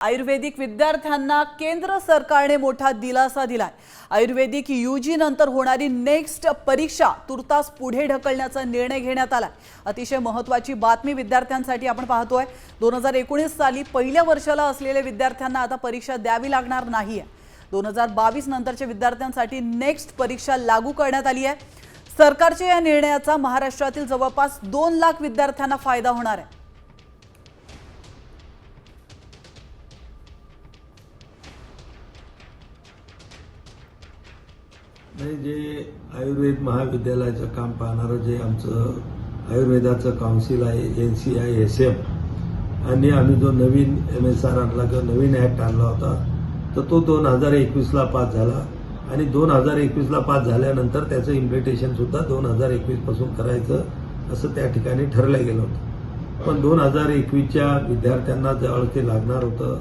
आयुर्वेदिक विद्यार्थ्यांना केंद्र सरकारने मोठा दिलासा दिलाय. आयुर्वेदिक युजी नंतर होणारी नेक्स्ट परीक्षा तुर्तास पुढे ढकलण्याचा निर्णय घेण्यात आलाय. अतिशय महत्वाची बातमी विद्यार्थ्यांसाठी आपण पाहतोय. दोन हजार एकोणीस साली पहिल्या वर्षाला असलेल्या विद्यार्थ्यांना आता परीक्षा द्यावी लागणार नाही आहे दोन हजार बावीस नंतरच्या विद्यार्थ्यांसाठी नेक्स्ट परीक्षा लागू करण्यात आली आहे. सरकारच्या या निर्णयाचा महाराष्ट्रातील जवळपास दोन लाख विद्यार्थ्यांना फायदा होणार आहे. नाही जे आयुर्वेद महाविद्यालयाचं काम पाहणारं जे आमचं आयुर्वेदाचं काउन्सिल आहे N C I S M आणि आम्ही जो नवीन एम एस आर आणला किंवा नवीन ॲक्ट आणला होता तर तो दोन हजार एकवीसला पास झाला. आणि दोन हजार एकवीसला पास झाल्यानंतर त्याचं इम्प्लिटेशनसुद्धा दोन हजार एकवीसपासून करायचं असं त्या ठिकाणी ठरलं गेलं होतं. पण दोन हजार एकवीसच्या विद्यार्थ्यांना ज्यावेळेस ते लागणार होतं